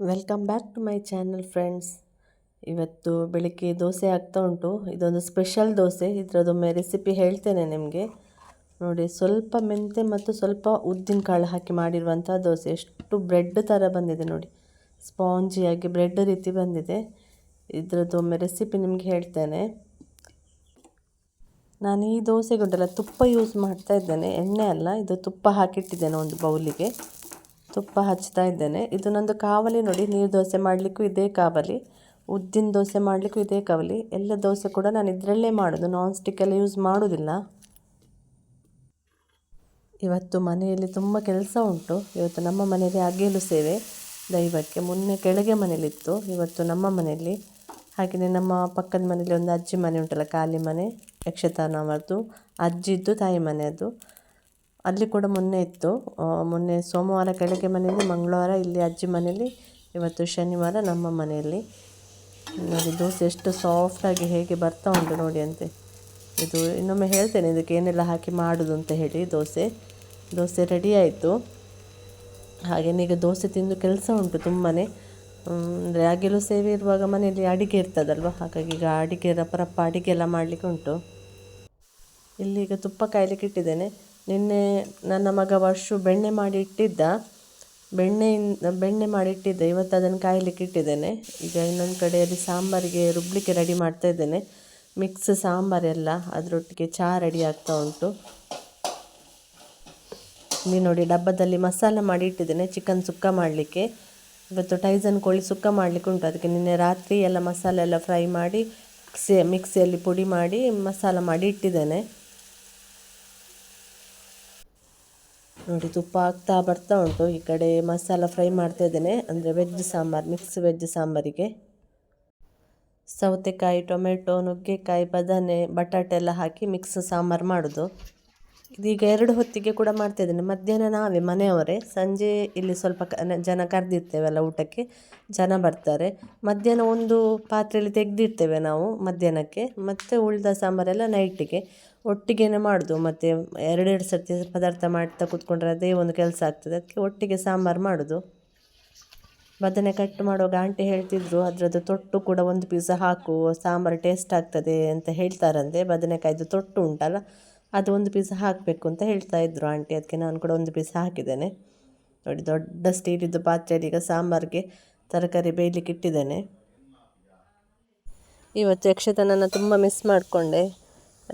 Welcome back to my channel friends ಇವತ್ತು ಬೆಳಿಗ್ಗೆ ದೋಸೆ ಆಗ್ತಾ ಉಂಟು. ಇದೊಂದು ಸ್ಪೆಷಲ್ ದೋಸೆ. ಇದರದೊಮ್ಮೆ ರೆಸಿಪಿ ಹೇಳ್ತೇನೆ ನಿಮಗೆ. ನೋಡಿ, ಸ್ವಲ್ಪ ಮೆಂತೆ ಮತ್ತು ಸ್ವಲ್ಪ ಉದ್ದಿನ ಕಾಳು ಹಾಕಿ ಮಾಡಿರುವಂಥ ದೋಸೆ. ಎಷ್ಟು ಬ್ರೆಡ್ ಥರ ಬಂದಿದೆ ನೋಡಿ. ಸ್ಪಾಂಜಿಯಾಗಿ ಬ್ರೆಡ್ ರೀತಿ ಬಂದಿದೆ. ಇದರದೊಮ್ಮೆ ರೆಸಿಪಿ ನಿಮಗೆ ಹೇಳ್ತೇನೆ. ನಾನು ಈ ದೋಸೆಗೊಂಡೆಲ್ಲ ತುಪ್ಪ ಯೂಸ್ ಮಾಡ್ತಾ ಇದ್ದೇನೆ. ಎಣ್ಣೆ ಅಲ್ಲ, ಇದು ತುಪ್ಪ ಹಾಕಿಟ್ಟಿದ್ದೇನೆ ಒಂದು ಬೌಲಿಗೆ ತುಪ್ಪ ಹಚ್ತಾ ಇದ್ದೇನೆ. ಇದು ನಂದು ಕಾವಲಿ ನೋಡಿ, ನೀರು ದೋಸೆ ಮಾಡಲಿಕ್ಕೂ ಇದೇ ಕಾವಲಿ, ಉದ್ದಿನ ದೋಸೆ ಮಾಡಲಿಕ್ಕೂ ಇದೇ ಕಾವಲಿ. ಎಲ್ಲ ದೋಸೆ ಕೂಡ ನಾನು ಇದರಲ್ಲೇ ಮಾಡೋದು ನಾನ್ ಸ್ಟಿಕ್ ಎಲ್ಲ ಯೂಸ್ ಮಾಡೋದಿಲ್ಲ. ಇವತ್ತು ಮನೆಯಲ್ಲಿ ತುಂಬ ಕೆಲಸ ಉಂಟು. ಇವತ್ತು ನಮ್ಮ ಮನೆಯಲ್ಲಿ ಅಗೇಲು ಸೇವೆ ದೈವಕ್ಕೆ ಮೊನ್ನೆ ಕೆಳಗೆ ಮನೇಲಿತ್ತು ಇವತ್ತು ನಮ್ಮ ಮನೆಯಲ್ಲಿ ಹಾಗೆಯೇ ನಮ್ಮ ಪಕ್ಕದ ಮನೆಯಲ್ಲಿ ಒಂದು ಅಜ್ಜಿ ಮನೆ ಉಂಟಲ್ಲ, ಖಾಲಿ ಮನೆ ಯಕ್ಷತಾನ ಅವರದ್ದು ಅಜ್ಜಿದ್ದು ತಾಯಿ ಮನೆ ಅದು. ಅಲ್ಲಿ ಕೂಡ ಮೊನ್ನೆ ಇತ್ತು. ಮೊನ್ನೆ ಸೋಮವಾರ ಕೆಳಗೆ ಮನೆಯಲ್ಲಿ, ಮಂಗಳವಾರ ಇಲ್ಲಿ ಅಜ್ಜಿ ಮನೆಯಲ್ಲಿ, ಇವತ್ತು ಶನಿವಾರ ನಮ್ಮ ಮನೆಯಲ್ಲಿ. ನೋಡಿ, ದೋಸೆ ಎಷ್ಟು ಸಾಫ್ಟಾಗಿ ಹೇಗೆ ಬರ್ತಾ ಉಂಟು ನೋಡಿ ಅಂತೆ. ಇದು ಇನ್ನೊಮ್ಮೆ ಹೇಳ್ತೇನೆ, ಇದಕ್ಕೆ ಏನೆಲ್ಲ ಹಾಕಿ ಮಾಡೋದು ಅಂತ ಹೇಳಿ ದೋಸೆ. ದೋಸೆ ರೆಡಿ ಆಯಿತು. ಹಾಗೆಯೇ ಈಗ ದೋಸೆ ತಿಂದು ಕೆಲಸ ಉಂಟು ತುಂಬಾ ಅಂದರೆ ಆಗಿಲೂ ಸೇವೆ ಇರುವಾಗ ಮನೆಯಲ್ಲಿ ಅಡಿಗೆ ಇರ್ತದಲ್ವ? ಹಾಗಾಗಿ ಈಗ ಅಡಿಗೆ ರಪ್ಪ ರಪ್ಪ ಅಡಿಗೆ ಎಲ್ಲ ಮಾಡಲಿಕ್ಕೆ ಉಂಟು. ಇಲ್ಲಿ ಈಗ ತುಪ್ಪ ಕಾಯಲಿಕ್ಕೆ ಇಟ್ಟಿದ್ದೇನೆ. ನಿನ್ನೆ ನನ್ನ ಮಗ ವರ್ಷು ಬೆಣ್ಣೆ ಮಾಡಿ ಇಟ್ಟಿದ್ದ ಬೆಣ್ಣೆಯಿಂದ, ಬೆಣ್ಣೆ ಮಾಡಿ ಇಟ್ಟಿದ್ದ ಇವತ್ತು ಅದನ್ನು ಕಾಯಲಿಕ್ಕೆ ಇಟ್ಟಿದ್ದೇನೆ. ಈಗ ಇನ್ನೊಂದು ಕಡೆಯಲ್ಲಿ ಸಾಂಬಾರಿಗೆ ರುಬ್ಬಲಿಕ್ಕೆ ರೆಡಿ ಮಾಡ್ತಾ ಇದ್ದೇನೆ. ಮಿಕ್ಸ್ ಸಾಂಬಾರೆಲ್ಲ ಅದರೊಟ್ಟಿಗೆ ಚಹಾ ರೆಡಿ ಆಗ್ತಾ ಉಂಟು. ಇಲ್ಲಿ ನೋಡಿ, ಡಬ್ಬದಲ್ಲಿ ಮಸಾಲ ಮಾಡಿ ಇಟ್ಟಿದ್ದೇನೆ ಚಿಕನ್ ಸುಕ್ಕ ಮಾಡಲಿಕ್ಕೆ. ಇವತ್ತು ಟೈಸನ್ ಕೋಳಿ ಸುಕ್ಕ ಮಾಡಲಿಕ್ಕೆ ಉಂಟು. ಅದಕ್ಕೆ ನಿನ್ನೆ ರಾತ್ರಿ ಎಲ್ಲ ಮಸಾಲೆ ಎಲ್ಲ ಫ್ರೈ ಮಾಡಿ ಮಿಕ್ಸಿ ಮಿಕ್ಸಿಯಲ್ಲಿ ಪುಡಿ ಮಾಡಿ ಮಸಾಲ ಮಾಡಿ ಇಟ್ಟಿದ್ದೇನೆ. ನೋಡಿ ತುಪ್ಪ ಆಗ್ತಾ ಬರ್ತಾ ಉಂಟು. ಈ ಕಡೆ ಮಸಾಲ ಫ್ರೈ ಮಾಡ್ತಾ ಇದ್ದೇನೆ. ಅಂದರೆ ವೆಜ್ ಸಾಂಬಾರು ಮಿಕ್ಸ್ ವೆಜ್ ಸಾಂಬಾರಿಗೆ. ಸೌತೆಕಾಯಿ, ಟೊಮೆಟೊ, ನುಗ್ಗೆಕಾಯಿ, ಬದನೆ, ಬಟಾಟೆ ಎಲ್ಲ ಹಾಕಿ ಮಿಕ್ಸ್ ಸಾಂಬಾರು ಮಾಡೋದು. ಇದೀಗ ಎರಡು ಹೊತ್ತಿಗೆ ಕೂಡ ಮಾಡ್ತಾ ಇದ್ದೇನೆ. ಮಧ್ಯಾಹ್ನ ನಾವೇ, ಮನೆಯವರೇ. ಸಂಜೆ ಇಲ್ಲಿ ಸ್ವಲ್ಪ ಜನ ಕರೆದಿರ್ತೇವಲ್ಲ ಊಟಕ್ಕೆ. ಜನ ಬರ್ತಾರೆ. ಮಧ್ಯಾಹ್ನ ಒಂದು ಪಾತ್ರೆಯಲ್ಲಿ ತೆಗೆದಿರ್ತೇವೆ ನಾವು ಮಧ್ಯಾಹ್ನಕ್ಕೆ. ಮತ್ತು ಉಳಿದ ಸಾಂಬಾರೆಲ್ಲ ನೈಟಿಗೆ ಒಟ್ಟಿಗೆನೇ ಮಾಡೋದು. ಮತ್ತು ಎರಡೆರಡು ಸರ್ತಿ ಪದಾರ್ಥ ಮಾಡ್ತಾ ಕೂತ್ಕೊಂಡ್ರೆ ಅದೇ ಒಂದು ಕೆಲಸ ಆಗ್ತದೆ. ಅದಕ್ಕೆ ಒಟ್ಟಿಗೆ ಸಾಂಬಾರು ಮಾಡೋದು. ಬದನೆ ಕಟ್ ಮಾಡುವಾಗ ಆಂಟಿ ಹೇಳ್ತಿದ್ರು, ಅದರದ್ದು ತೊಟ್ಟು ಕೂಡ ಒಂದು ಪೀಸ ಹಾಕು, ಸಾಂಬಾರು ಟೇಸ್ಟ್ ಆಗ್ತದೆ ಅಂತ ಹೇಳ್ತಾರಂತೆ. ಬದನೆಕಾಯ್ದು ತೊಟ್ಟು ಉಂಟಲ್ಲ ಅದು ಒಂದು ಪೀಸ್ ಹಾಕಬೇಕು ಅಂತ ಹೇಳ್ತಾ ಇದ್ರು ಆಂಟಿ ಅದಕ್ಕೆ ನಾನು ಕೂಡ ಒಂದು ಪೀಸ್ ಹಾಕಿದ್ದೇನೆ. ನೋಡಿ, ದೊಡ್ಡ ಸ್ಟೀಲಿದ್ದು ಪಾತ್ರೆಯಲ್ಲಿ ಈಗ ಸಾಂಬಾರಿಗೆ ತರಕಾರಿ ಬೇಯಲಿಕ್ಕೆ ಇಟ್ಟಿದ್ದೇನೆ. ಇವತ್ತು ಯಕ್ಷತನನ ತುಂಬ ಮಿಸ್ ಮಾಡಿಕೊಂಡೆ.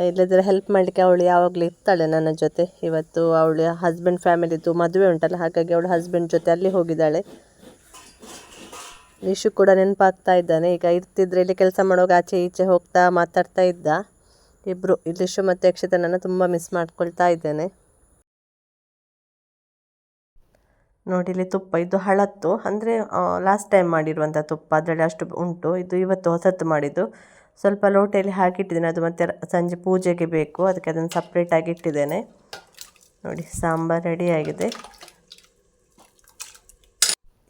ಇಲ್ಲದ್ರೆ ಹೆಲ್ಪ್ ಮಾಡಲಿಕ್ಕೆ ಅವಳು ಯಾವಾಗಲೂ ಇರ್ತಾಳೆ ನನ್ನ ಜೊತೆ. ಇವತ್ತು ಅವಳು ಹಸ್ಬೆಂಡ್ ಫ್ಯಾಮಿಲಿದು ಮದುವೆ ಉಂಟಲ್ಲ, ಹಾಗಾಗಿ ಅವಳು ಹಸ್ಬೆಂಡ್ ಜೊತೆ ಅಲ್ಲಿ ಹೋಗಿದ್ದಾಳೆ. ನಿಶು ಕೂಡ ನೆನಪಾಗ್ತಾ ಇದ್ದಾನೆ. ಈಗ ಇರ್ತಿದ್ರೆ ಇಲ್ಲಿ ಕೆಲಸ ಮಾಡುವಾಗ ಆಚೆ ಈಚೆ ಹೋಗ್ತಾ ಮಾತಾಡ್ತಾ ಇದ್ದ. ಇಬ್ಬರು ಇಲ್ಲಿಶು ಮತ್ತು ಯಕ್ಷತನನ್ನು ತುಂಬ ಮಿಸ್ ಮಾಡ್ಕೊಳ್ತಾ ಇದ್ದೇನೆ. ನೋಡಿ, ಇಲ್ಲಿ ತುಪ್ಪ, ಇದು ಹಳತ್ತು. ಅಂದರೆ ಲಾಸ್ಟ್ ಟೈಮ್ ಮಾಡಿರುವಂಥ ತುಪ್ಪ, ಅದರಲ್ಲಿ ಅಷ್ಟು ಉಂಟು. ಇದು ಇವತ್ತು ಹೊಸತ್ತು ಮಾಡಿದ್ದು. ಸ್ವಲ್ಪ ಲೋಟೆಯಲ್ಲಿ ಹಾಕಿಟ್ಟಿದ್ದೇನೆ. ಅದು ಮತ್ತೆ ಸಂಜೆ ಪೂಜೆಗೆ ಬೇಕು. ಅದಕ್ಕೆ ಅದನ್ನು ಸಪ್ರೇಟಾಗಿ ಇಟ್ಟಿದ್ದೇನೆ. ನೋಡಿ, ಸಾಂಬಾರು ರೆಡಿಯಾಗಿದೆ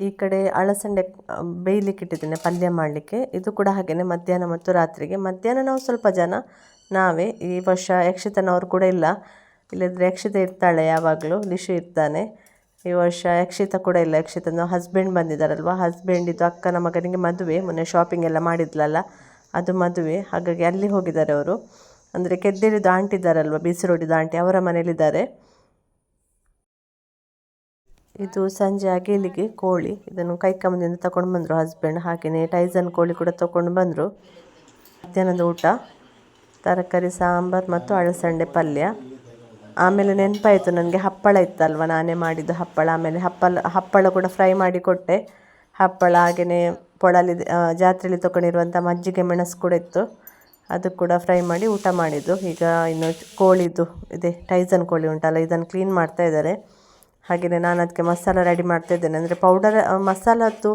ಈ ಕಡೆ ಅಳಸಂಡೆ ಬೇಯಲಿಕ್ಕೆ ಇಟ್ಟಿದ್ದೇನೆ ಪಲ್ಯ ಮಾಡಲಿಕ್ಕೆ. ಇದು ಕೂಡ ಹಾಗೆಯೇ ಮಧ್ಯಾಹ್ನ ಮತ್ತು ರಾತ್ರಿಗೆ. ಮಧ್ಯಾಹ್ನ ನಾವು ಸ್ವಲ್ಪ ಜನ ನಾವೇ ಈ ವರ್ಷ ಯಕ್ಷಿತನವರು ಕೂಡ ಇಲ್ಲ. ಇಲ್ಲದ್ರೆ ಯಕ್ಷಿತ ಇರ್ತಾಳೆ ಯಾವಾಗಲೂ, ಲಿಶು ಇರ್ತಾನೆ. ಈ ವರ್ಷ ಯಕ್ಷಿತ ಕೂಡ ಇಲ್ಲ. ಯಕ್ಷಿತನ ಹಸ್ಬೆಂಡ್ ಬಂದಿದ್ದಾರಲ್ವ? ಹಸ್ಬೆಂಡಿದ್ದು ಅಕ್ಕನ ಮಗನಿಗೆ ಮದುವೆ. ಮೊನ್ನೆ ಶಾಪಿಂಗ್ ಎಲ್ಲ ಮಾಡಿದ್ಲಲ್ಲ, ಅದು ಮದುವೆ. ಹಾಗಾಗಿ ಅಲ್ಲಿ ಹೋಗಿದ್ದಾರೆ ಅವರು. ಅಂದರೆ ಕೆದ್ದೆರಿದು ಆಂಟಿ ಇದ್ದಾರಲ್ವ ಬಿಸಿರೋಡಿದ ಆಂಟಿ ಅವರ ಮನೇಲಿದ್ದಾರೆ. ಇದು ಸಂಜೆ ಅಗೇಲಿಗೆ ಕೋಳಿ. ಇದನ್ನು ಕೈಕಮ್ಮದಿಂದ ತಗೊಂಡು ಬಂದರು ಹಸ್ಬೆಂಡ್ ಹಾಗೆಯೇ ಟೈಸನ್ ಕೋಳಿ ಕೂಡ ತಗೊಂಡು ಬಂದರು. ಮಧ್ಯಾಹ್ನದ ಊಟ. ತರಕಾರಿ, ಸಾಂಬಾರು ಮತ್ತು ಅಳಸಂಡೆ ಪಲ್ಯ. ಆಮೇಲೆ ನೆನಪಾಯಿತು, ನನಗೆ ಹಪ್ಪಳ ಇತ್ತಲ್ವ? ನಾನೇ ಮಾಡಿದ್ದು ಹಪ್ಪಳ. ಆಮೇಲೆ ಹಪ್ಪಳ ಹಪ್ಪಳ ಕೂಡ ಫ್ರೈ ಮಾಡಿ ಕೊಟ್ಟೆ. ಹಪ್ಪಳ ಹಾಗೆಯೇ ಪೊಳಲಿ ಜಾತ್ರೆಯಲ್ಲಿ ತೊಗೊಂಡಿರುವಂಥ ಮಜ್ಜಿಗೆ ಮೆಣಸು ಕೂಡ ಇತ್ತು. ಅದು ಕೂಡ ಫ್ರೈ ಮಾಡಿ ಊಟ ಮಾಡಿದ್ದು. ಈಗ ಇನ್ನು ಕೋಳಿದು, ಇದೆ, ಟೈಸನ್ ಕೋಳಿ ಉಂಟಲ್ಲ, ಇದನ್ನು ಕ್ಲೀನ್ ಮಾಡ್ತಾ ಇದ್ದಾರೆ. ಹಾಗೆಯೇ ನಾನು ಅದಕ್ಕೆ ಮಸಾಲ ರೆಡಿ ಮಾಡ್ತಾ ಇದ್ದೇನೆ. ಅಂದರೆ ಪೌಡರ್ ಮಸಾಲದ್ದು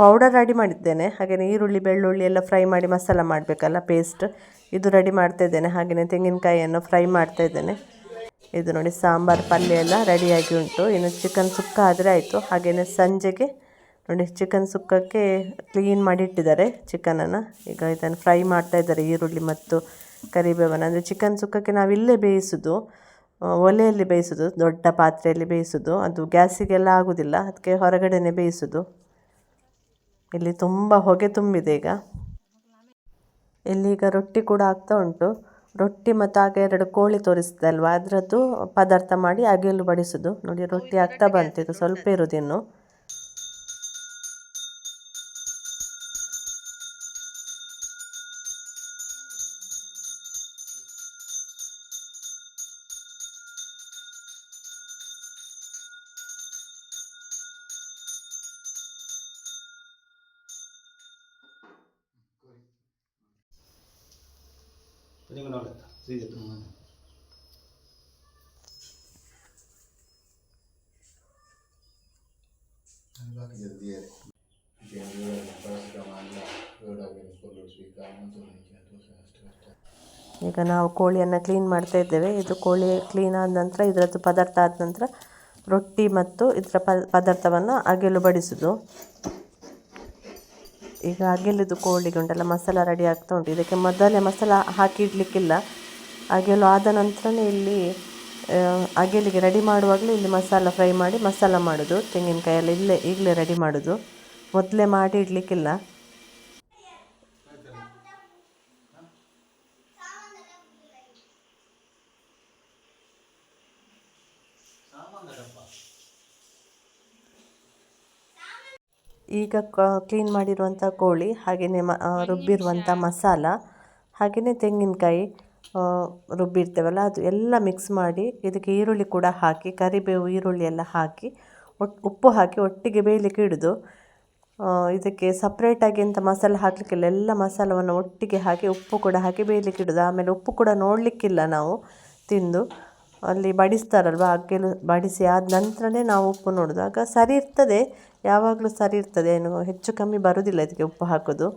ಪೌಡರ್ ರೆಡಿ ಮಾಡಿದ್ದೇನೆ. ಹಾಗೆಯೇ ಈರುಳ್ಳಿ, ಬೆಳ್ಳುಳ್ಳಿ ಎಲ್ಲ ಫ್ರೈ ಮಾಡಿ ಮಸಾಲ ಮಾಡಬೇಕಲ್ಲ, ಪೇಸ್ಟ್. ಇದು ರೆಡಿ ಮಾಡ್ತಾ ಇದ್ದೇನೆ. ಹಾಗೆಯೇ ತೆಂಗಿನಕಾಯಿಯನ್ನು ಫ್ರೈ ಮಾಡ್ತಾ ಇದ್ದೇನೆ. ಇದು ನೋಡಿ ಸಾಂಬಾರು ಪಲ್ಯ ಎಲ್ಲ ರೆಡಿಯಾಗಿ ಉಂಟು. ಇನ್ನು ಚಿಕನ್ ಸುಕ್ಕ ಆದರೆ ಆಯಿತು. ಹಾಗೆಯೇ ಸಂಜೆಗೆ ನೋಡಿ ಚಿಕನ್ ಸುಕ್ಕಕ್ಕೆ ಕ್ಲೀನ್ ಮಾಡಿಟ್ಟಿದ್ದಾರೆ ಚಿಕನನ್ನು ಈಗ ಇದನ್ನು ಫ್ರೈ ಮಾಡ್ತಾ ಇದ್ದಾರೆ ಈರುಳ್ಳಿ ಮತ್ತು ಕರಿಬೇವನ್ನು ಅಂದರೆ ಚಿಕನ್ ಸುಕ್ಕಕ್ಕೆ ನಾವು ಇಲ್ಲೇ ಬೇಯಿಸೋದು ಒಲೆಯಲ್ಲಿ ಬೇಯಿಸೋದು, ದೊಡ್ಡ ಪಾತ್ರೆಯಲ್ಲಿ ಬೇಯಿಸೋದು. ಅದು ಗ್ಯಾಸಿಗೆಲ್ಲ ಆಗೋದಿಲ್ಲ. ಅದಕ್ಕೆ ಹೊರಗಡೆನೇ ಬೇಯಿಸೋದು. ಇಲ್ಲಿ ತುಂಬ ಹೊಗೆ ತುಂಬಿದೆ ಈಗ. ಇಲ್ಲಿ ಈಗ ರೊಟ್ಟಿ ಕೂಡ ಆಗ್ತಾ ಉಂಟು. ರೊಟ್ಟಿ ಮತ್ತು ಆಗ ಎರಡು ಕೋಳಿ ತೋರಿಸಿದೆ ಅಲ್ವಾ? ಅದರದ್ದು ಪದಾರ್ಥ ಮಾಡಿ ಅಗೆಯಲು ಬಡಿಸೋದು. ನೋಡಿ, ರೊಟ್ಟಿ ಆಗ್ತಾ ಬಂತು ಇದು ಸ್ವಲ್ಪ ಇರೋದು ಇನ್ನು. ಈಗ ನಾವು ಕೋಳಿಯನ್ನು ಕ್ಲೀನ್ ಮಾಡ್ತಾ ಇದ್ದೇವೆ. ಇದು ಕೋಳಿ ಕ್ಲೀನ್ ಆದ ನಂತರ ಇದರದ್ದು ಪದಾರ್ಥ ಆದ ನಂತರ ರೊಟ್ಟಿ ಮತ್ತು ಇದರ ಪದಾರ್ಥವನ್ನು ಅಗೆಲು ಬಡಿಸೋದು ಈಗ ಅಗೆಲಿದ್ದು ಕೋಳಿಗೆ ಉಂಟಲ್ಲ, ಮಸಾಲ ರೆಡಿ ಆಗ್ತಾ ಉಂಟು. ಇದಕ್ಕೆ ಮೊದಲೇ ಮಸಾಲ ಹಾಕಿ ಇಡಲಿಕ್ಕಿಲ್ಲ ಅಗೆಲು ಆದ ನಂತರನೇ ಇಲ್ಲಿ ಅಗೆಲಿಗೆ ರೆಡಿ ಮಾಡುವಾಗಲೇ ಇಲ್ಲಿ ಮಸಾಲ ಫ್ರೈ ಮಾಡಿ ಮಸಾಲ ಮಾಡೋದು. ತೆಂಗಿನಕಾಯಿ ಎಲ್ಲ ಇಲ್ಲೇ, ಈಗಲೇ ರೆಡಿ ಮಾಡೋದು. ಮೊದಲೇ ಮಾಡಿ ಇಡಲಿಕ್ಕಿಲ್ಲ ಈಗ ಕ್ಲೀನ್ ಮಾಡಿರುವಂಥ ಕೋಳಿ ಹಾಗೆಯೇ ಮ ರುಬ್ಬಿರುವಂಥ ಮಸಾಲ ಹಾಗೆಯೇ ತೆಂಗಿನಕಾಯಿ ರುಬ್ಬಿರ್ತೇವಲ್ಲ, ಅದು ಎಲ್ಲ ಮಿಕ್ಸ್ ಮಾಡಿ ಇದಕ್ಕೆ ಈರುಳ್ಳಿ ಕೂಡ ಹಾಕಿ, ಕರಿಬೇವು, ಈರುಳ್ಳಿ ಎಲ್ಲ ಹಾಕಿ ಒಟ್ಟು ಉಪ್ಪು ಹಾಕಿ ಒಟ್ಟಿಗೆ ಬೇಯಲಿಕ್ಕೆ ಇಡೋದು. ಇದಕ್ಕೆ ಸಪ್ರೇಟಾಗಿ ಎಂಥ ಮಸಾಲೆ ಹಾಕಲಿಕ್ಕಿಲ್ಲ, ಎಲ್ಲ ಮಸಾಲವನ್ನು ಒಟ್ಟಿಗೆ ಹಾಕಿ, ಉಪ್ಪು ಕೂಡ ಹಾಕಿ ಬೇಯಲಿಕ್ಕೆ ಇಡೋದು. ಆಮೇಲೆ ಉಪ್ಪು ಕೂಡ ನೋಡಲಿಕ್ಕಿಲ್ಲ ನಾವು ತಿಂದು, ಅಲ್ಲಿ ಬಡಿಸ್ತಾರಲ್ವ ಅಗ್ಗೆಲು ಬಡಿಸಿ ಆದ ನಂತರನೇ ನಾವು ಉಪ್ಪು ನೋಡೋದು. ಆಗ ಸರಿ ಇರ್ತದೆ ಯಾವಾಗಲೂ ಸರಿ ಇರ್ತದೆ, ಏನು ಹೆಚ್ಚು ಕಮ್ಮಿ ಬರುವುದಿಲ್ಲ ಇದಕ್ಕೆ ಉಪ್ಪು ಹಾಕೋದು.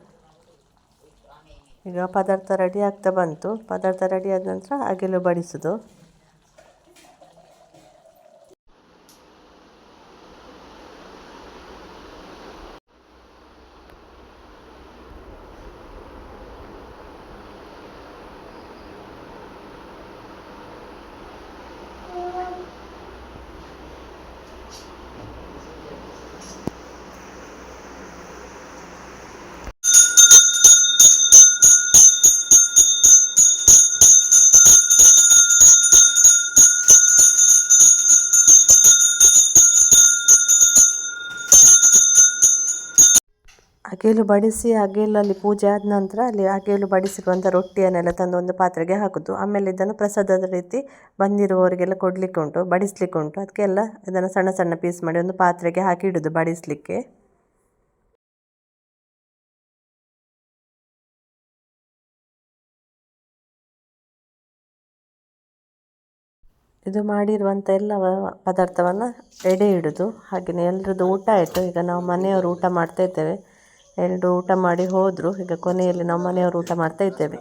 ಈಗ ಪದಾರ್ಥ ರೆಡಿ ಆಗ್ತಾ ಬಂತು. ಪದಾರ್ಥ ರೆಡಿ ಆದ ನಂತರ ಅಗಿಲು ಬಡಿಸೋದು. ಅಗೆಲು ಬಡಿಸಿ, ಅಗೆಲಲ್ಲಿ ಪೂಜೆ ಆದ ನಂತರ ಅಲ್ಲಿ ಅಗೆಲು ಬಡಿಸಿರುವಂಥ ರೊಟ್ಟಿಯನ್ನೆಲ್ಲ ತಂದು ಒಂದು ಪಾತ್ರೆಗೆ ಹಾಕೋದು. ಆಮೇಲೆ ಇದನ್ನು ಪ್ರಸಾದದ ರೀತಿ ಬಂದಿರುವವರಿಗೆಲ್ಲ ಕೊಡಲಿಕ್ಕೆ ಉಂಟು, ಬಡಿಸ್ಲಿಕ್ಕೆ ಉಂಟು. ಅದಕ್ಕೆಲ್ಲ ಇದನ್ನು ಸಣ್ಣ ಸಣ್ಣ ಪೀಸ್ ಮಾಡಿ ಒಂದು ಪಾತ್ರೆಗೆ ಹಾಕಿ ಇಡೋದು ಬಡಿಸಲಿಕ್ಕೆ. ಇದು ಮಾಡಿರುವಂಥ ಎಲ್ಲ ಪದಾರ್ಥವನ್ನು ಎಡೆ ಇಡೋದು. ಹಾಗೆಯೇ ಎಲ್ಲರದ್ದು ಊಟ ಆಯಿತು. ಈಗ ನಾವು ಮನೆಯವರು ಊಟ ಮಾಡ್ತಾ ಇದ್ದೇವೆ. ಎಲ್ಲರೂ ಊಟ ಮಾಡಿ ಹೋದರು. ಈಗ ಕೊನೆಯಲ್ಲಿ ನಾವು ಮನೆಯವರು ಊಟ ಮಾಡ್ತಾ ಇದ್ದೇವೆ.